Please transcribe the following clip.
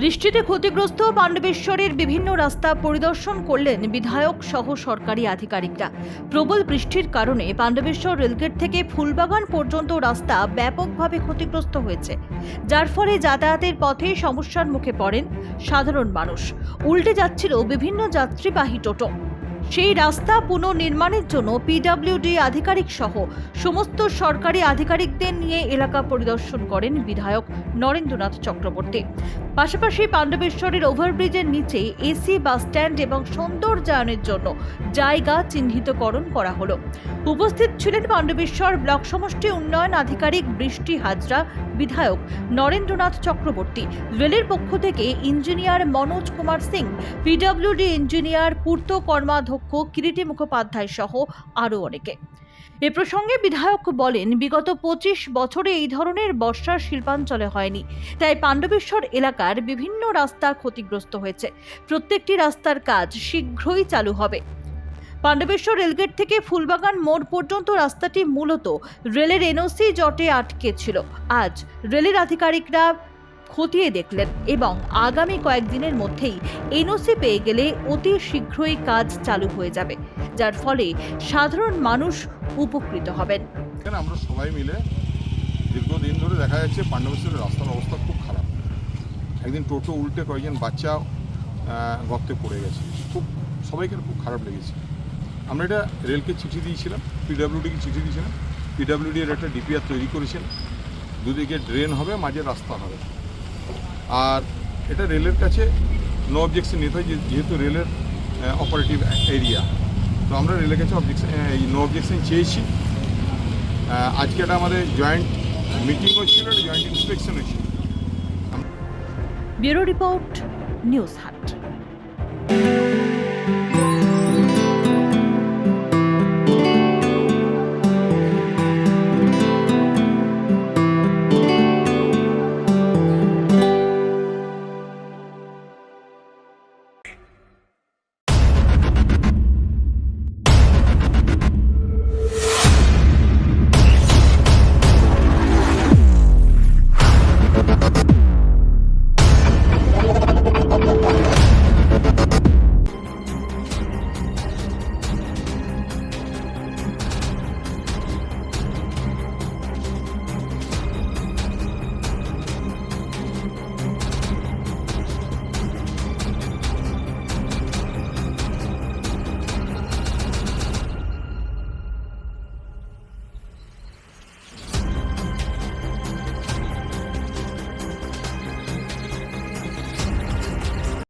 বৃষ্টিতে ক্ষতিগ্রস্ত পাণ্ডবেশ্বরের বিভিন্ন রাস্তা পরিদর্শন করলেন বিধায়ক সহ সরকারি আধিকারিকরা। প্রবল বৃষ্টির কারণে পাণ্ডবেশ্বর রেলগেট থেকে ফুলবাগান পর্যন্ত রাস্তা ব্যাপকভাবে ক্ষতিগ্রস্ত হয়েছে। যার ফলে যাতায়াতের পথে সমস্যার মুখে পড়েন সাধারণ মানুষ। উল্টে যাচ্ছিল বিভিন্ন যাত্রীবাহী টোটো। সেই রাস্তা পুনর্নির্মাণের জন্য পিডব্লিউডি আধিকারিক সহ সমস্ত সরকারি আধিকারিকদের নিয়ে এলাকা পরিদর্শন করেন বিধায়ক নরেন্দ্রনাথ চক্রবর্তী। পাশাপাশি পাণ্ডবেশ্বরের ওভারব্রিজের নিচে এসি, বাস স্ট্যান্ড এবং সৌন্দর্যায়নের জন্য জায়গা চিহ্নিতকরণ করা হলো। উপস্থিত ছিলেন পাণ্ডবেশ্বর ব্লক সমষ্টি উন্নয়ন আধিকারিক বৃষ্টি হাজরা, বিধায়ক নরেন্দ্রনাথ চক্রবর্তী, রেলের পক্ষ থেকে engineer Manoj Kumar Singh, PWD engineer পূর্ত কর্মাধ্যক্ষ কিরিটি মুখোপাধ্যায় সহ আরও অনেকে। এ প্রসঙ্গে বিধায়ক বলেন, বিগত পঁচিশ বছরে এই ধরনের বর্ষার শিল্পাঞ্চলে হয়নি। তাই পাণ্ডবেশ্বর এলাকার বিভিন্ন রাস্তা ক্ষতিগ্রস্ত হয়েছে। প্রত্যেকটি রাস্তার কাজ শীঘ্রই চালু হবে। পাণ্ডবেশ্বর রেলগেট থেকে ফুলবাগান মোড় পর্যন্ত রাস্তাটি মূলত রেলের এনওসি জটে আটকে ছিল। আজ রেলের আধিকারিকরা খতিয়ে দেখলেন এবং আগামী কয়েকদিনের মধ্যেই এনওসি পেয়ে গেলে অতি শীঘ্রই কাজ চালু হয়ে যাবে। যার ফলে সাধারণ মানুষ উপকৃত হবেন। আমরা সবাই মিলে দীর্ঘদিন ধরে দেখা যাচ্ছে পাণ্ডবেশ্বরের রাস্তার অবস্থা খুব খারাপ। একদিন টোটো উল্টে কয়েকজন বাচ্চা গর্তে পড়ে গেছে। খুব, সবাইকে খুব খারাপ লেগেছে। আমরা এটা রেলকে চিঠি দিয়েছিলাম, পিডাব্লিউডিকে চিঠি দিয়েছিলাম। পিডাব্লিউডি এর একটা ডিপিআর তৈরি করেছেন। দুদিকে ড্রেন হবে, মাঝে রাস্তা হবে। আর এটা রেলের কাছে নো অবজেকশন নিতে যেহেতু রেলের অপারেটিভ এরিয়া তো আমরা রেলের কাছে অবজেকশন নো অবজেকশন চেয়েছি। আজকে এটা আমাদের জয়েন্ট মিটিং হচ্ছিল জয়েন্ট ইন্সপেকশন হচ্ছিল ব্যুরো রিপোর্ট, নিউজ হাট।